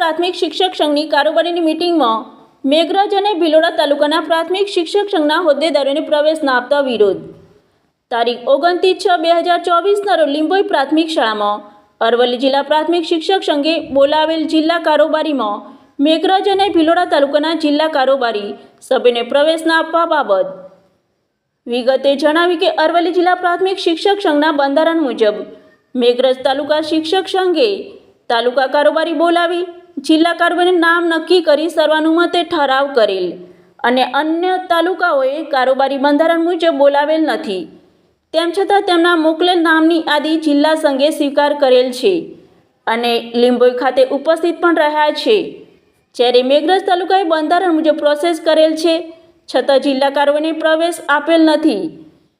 પ્રાથમિક શિક્ષક સંઘની કારોબારીની મિટિંગમાં મેઘરજ અને ભિલોડા તાલુકાના પ્રાથમિક શિક્ષક સંઘના હોદ્દેદારોને પ્રવેશ ના આપતા વિરોધ. તારીખ ઓગણત્રીસ છ બે હજાર ચોવીસના રોજ લીંબોઈ પ્રાથમિક શાળામાં અરવલ્લી જિલ્લા પ્રાથમિક શિક્ષક સંઘે બોલાવેલ જિલ્લા કારોબારીમાં મેઘરજ અને ભિલોડા તાલુકાના જિલ્લા કારોબારી સભ્યને પ્રવેશ ના આપવા બાબત. વિગતે જણાવી કે અરવલ્લી જિલ્લા પ્રાથમિક શિક્ષક સંઘના બંધારણ મુજબ મેઘરજ તાલુકા શિક્ષક સંઘે તાલુકા કારોબારી બોલાવી જિલ્લા કારોબારીનું નામ નક્કી કરી સર્વાનુમતે ઠરાવ કરેલ અને અન્ય તાલુકાઓએ કારોબારી બંધારણ મુજબ બોલાવેલ નથી. તેમ છતાં તેમના મોકલેલ નામની યાદી જિલ્લા સંઘે સ્વીકાર કરેલ છે અને લીંબોઈ ખાતે ઉપસ્થિત પણ રહ્યા છે. જ્યારે મેઘરજ તાલુકાએ બંધારણ મુજબ પ્રોસેસ કરેલ છે, છતાં જિલ્લા કારોબારીને પ્રવેશ આપેલ નથી.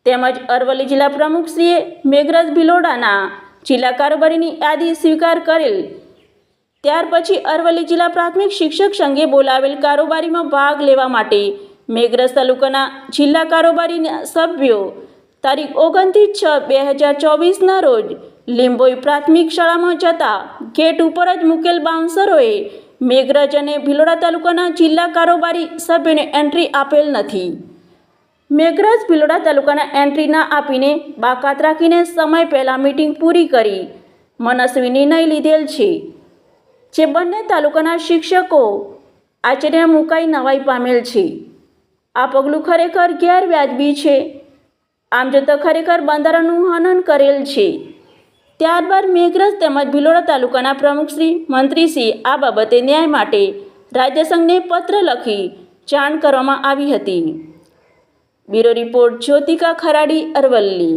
તેમજ અરવલ્લી જિલ્લા પ્રમુખશ્રીએ મેઘરજ ભિલોડાના જિલ્લા કારોબારીની યાદી સ્વીકાર કરેલ ત્યાર પછી અરવલ્લી જિલ્લા પ્રાથમિક શિક્ષક સંઘે બોલાવેલ કારોબારીમાં ભાગ લેવા માટે મેઘરજ તાલુકાના જિલ્લા કારોબારીના સભ્યો તારીખ ઓગણત્રીસ છ બે હજાર ચોવીસના રોજ લીંબોઈ પ્રાથમિક શાળામાં જતા ગેટ ઉપર જ મુકેલ બાઉન્સરોએ મેઘરજ અને ભિલોડા તાલુકાના જિલ્લા કારોબારી સભ્યોને એન્ટ્રી આપેલ નથી. મેઘરજ ભિલોડા તાલુકાના એન્ટ્રી ના આપીને બાકાત રાખીને સમય પહેલાં મિટિંગ પૂરી કરી. મનસ્વી નિર્ણય લીધેલ છે. જે બંને તાલુકાના શિક્ષકો આચાર્ય મુકાઈ નવાઈ પામેલ છે. આ પગલું ખરેખર ગેરવ્યાજબી છે. આમ જોતાં ખરેખર બંધારણનું હનન કરેલ છે. ત્યારબાદ મેઘરજ તેમજ ભિલોડા તાલુકાના પ્રમુખશ્રી મંત્રીશ્રી આ બાબતે ન્યાય માટે રાજ્ય સંઘને પત્ર લખી જાણ કરવામાં આવી હતી. Bureau report Jyotika Kharadi Aravalli.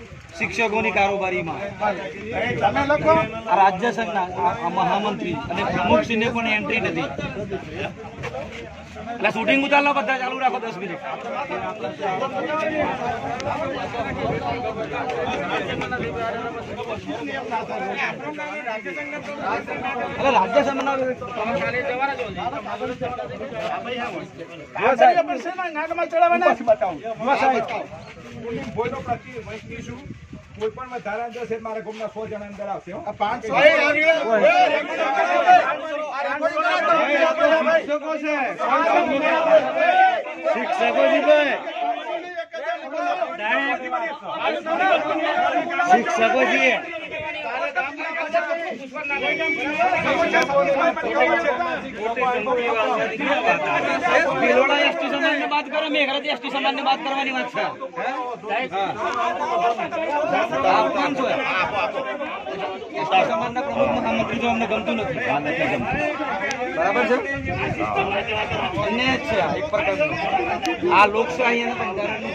શિક્ષકોની કારોબારીમાં. તમે લખો આ રાજ્ય સંઘના મહામંત્રી અને પ્રમુખશ્રીને પણ એન્ટ્રી નથી. એટલે શૂટિંગ ઉતારલો બધા ચાલુ રાખો દસ મિનિટ એટલે રાજ્ય સંઘના કાગળિયા પર છે ને નાકમાં ચડાવવાના બતાવો બોયનો પ્રતિ વૈષ્ણવીશું કોઈ પણ વધારા છે મારા ગામના સો જણા અંદર આવશે હો. પાંચસો સમાજને બાદ કરો મેઘરજ એસટી સમાજને બાદ કરવાની વાત છે? એસટી સમાજના પ્રમુખ મહામંત્રી જો અમને ગમતું નથી બરાબર છે આ લોકશાહી અને બંધારણનું